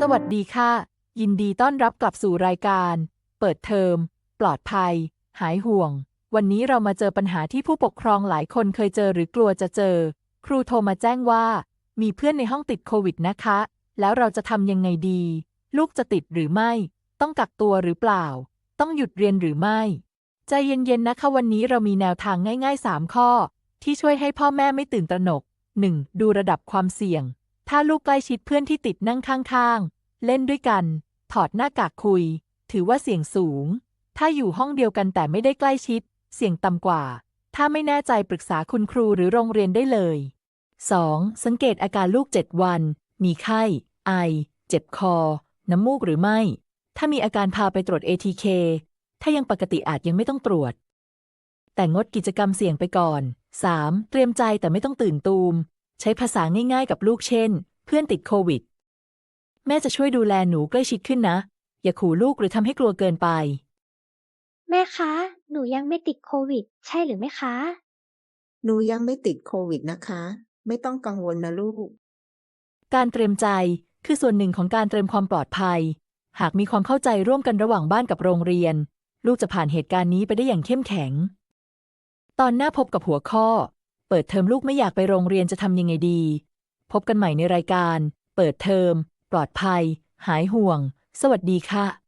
สวัสดีค่ะ ยินดีต้อนรับกลับสู่รายการ เปิดเทอม ปลอดภัย หายห่วง วันนี้เรามาเจอปัญหาที่ผู้ปกครองหลายคนเคยเจอหรือกลัวจะเจอ ครูโทรมาแจ้งว่า มีเพื่อนในห้องติดโควิดนะคะ แล้วเราจะทำยังไงดี ลูกจะติดหรือไม่ ต้องกักตัวหรือเปล่า ต้องหยุดเรียนหรือไม่ใจเย็นๆนะคะ วันนี้เรามีแนวทางง่าย ๆ 3 ข้อ ที่ช่วยให้พ่อแม่ไม่ตื่นตระหนก 1. ดูระดับความเสี่ยง ถ้าลูกใกล้ชิดเพื่อนที่ติดนั่งข้างๆ เล่นด้วยกัน ถอดหน้ากากคุย ถือว่าเสี่ยงสูง ถ้าอยู่ห้องเดียวกันแต่ไม่ได้ใกล้ชิด เสี่ยงต่ำกว่า ถ้าไม่แน่ใจปรึกษาคุณครูหรือโรงเรียนได้เลย 2. สังเกตอาการลูก 7 วัน มีไข้ ไอ เจ็บคอ น้ำมูกหรือไม่ ถ้ามีอาการพาไปตรวจ ATK ถ้ายังปกติอาจยังไม่ต้องตรวจ แต่งดกิจกรรมเสี่ยงไปก่อน 3. เตรียมใจแต่ไม่ต้องตื่นตูม ใช้ภาษาง่ายๆกับลูกเช่น เพื่อนติดโควิด แม่จะช่วยดูแลหนูใกล้ชิดขึ้นนะ อย่าขู่ลูกหรือทำให้กลัวเกินไป แม่คะ หนูยังไม่ติดโควิด ใช่หรือไม่คะ หนูยังไม่ติดโควิดนะคะ ไม่ต้องกังวลนะลูก การเตรียมใจคือส่วนหนึ่งของการเตรียมความปลอดภัย หากมีความเข้าใจร่วมกันระหว่างบ้านกับโรงเรียน ลูกจะผ่านเหตุการณ์นี้ไปได้อย่างเข้มแข็ง ตอนหน้าพบกับหัวข้อ เปิดเทอมลูกไม่อยากไปโรงเรียนจะทำยังไงดี พบกันใหม่ในรายการ เปิดเทอม ปลอดภัย หายห่วง สวัสดีค่ะ